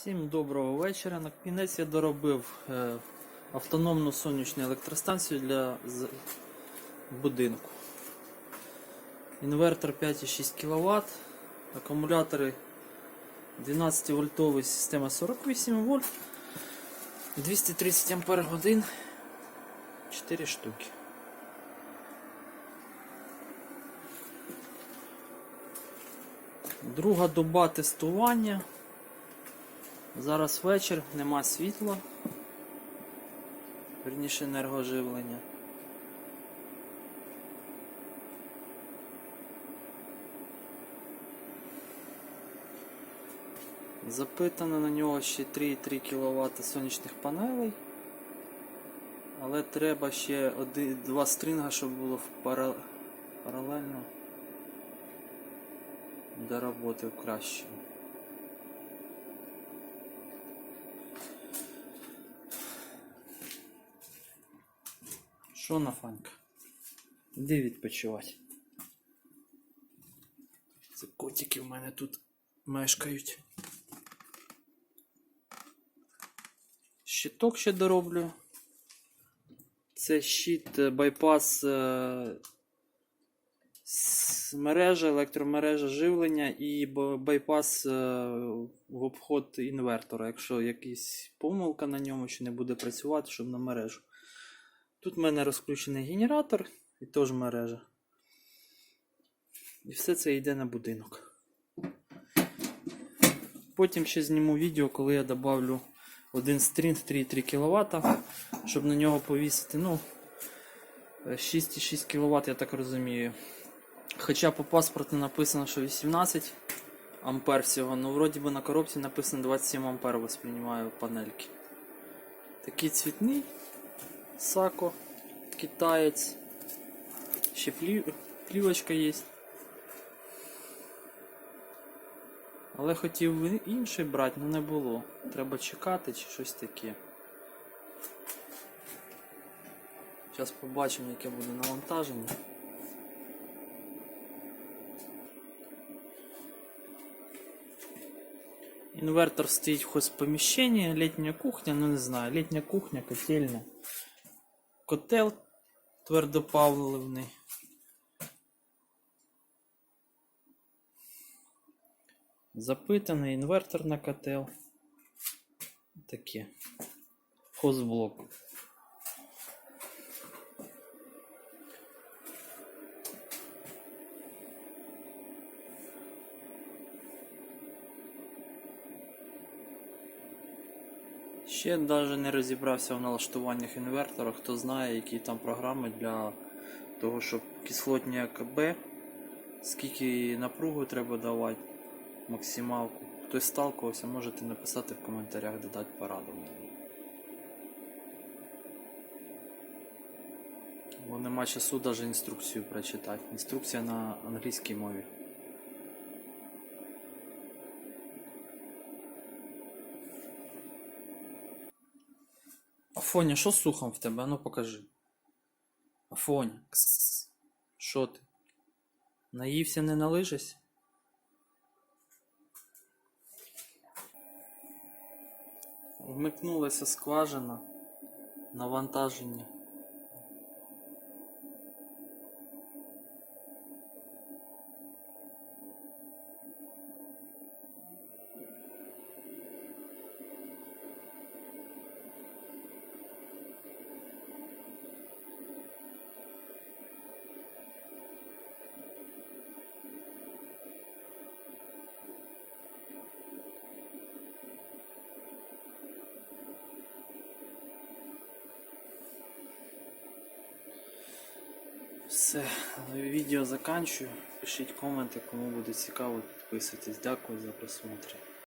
Всім доброго вечора. На кінець я доробив е, автономну сонячну електростанцію для будинку. Інвертор 5,6 кВт, акумулятори 12 вольтовий система 48 вольт, 230 ампер годин, 4 штуки. Друга доба тестування. Зараз вечір, нема світла. Верніше енергоживлення. Запитано на нього ще 3,3 кВт сонячних панелей. Але треба ще один, два стрінга, щоб було пара... паралельно до роботи краще. Що на фанька? Де відпочивати? Це котики в мене тут мешкають. Щиток ще дороблю. Це щит е, байпас е, мережа, електромережа живлення і байпас е, в обход інвертора, якщо якась помилка на ньому чи не буде працювати, щоб на мережу. Тут в мене розключений генератор і теж мережа. І все це йде на будинок. Потім ще зніму відео, коли я добавлю один стрінг 3,3 кВт, щоб на нього повісити. Ну, е, 6,6 кВт, я так розумію. Хоча по паспорту написано, що 18 ампер всього, ну вроді би на коробці написано 27 ампер восприймаю панельки. Такий цвітний. Сако, китаєць. Ще плів... плівочка є. Але хотів інший брати, але не було. Треба чекати чи щось таке. Зараз побачимо, яке буде навантаження. Інвертор стоїть в хозпоміщенні, літня кухня, ну не знаю, літня кухня, котельня. Котел твердопаливний. Запитаний інвертор на котел. Таке. Хозблок. Ще навіть не розібрався в налаштуваннях інвертора, хто знає, які там програми для того, щоб кислотні АКБ, скільки напругу треба давати, максималку. Хтось сталкувався, можете написати в коментарях, додати пораду. Бо нема часу навіть інструкцію прочитати. Інструкція на англійській мові. Афоня, що з сухом в тебе? Ну покажи. Афоня. кс. Що ти? Наївся не налижись? Вмикнулася скважина. Навантаження. Все, відео заканчую. Пишіть коменти, кому буде цікаво, підписуйтесь. Дякую за просмотр.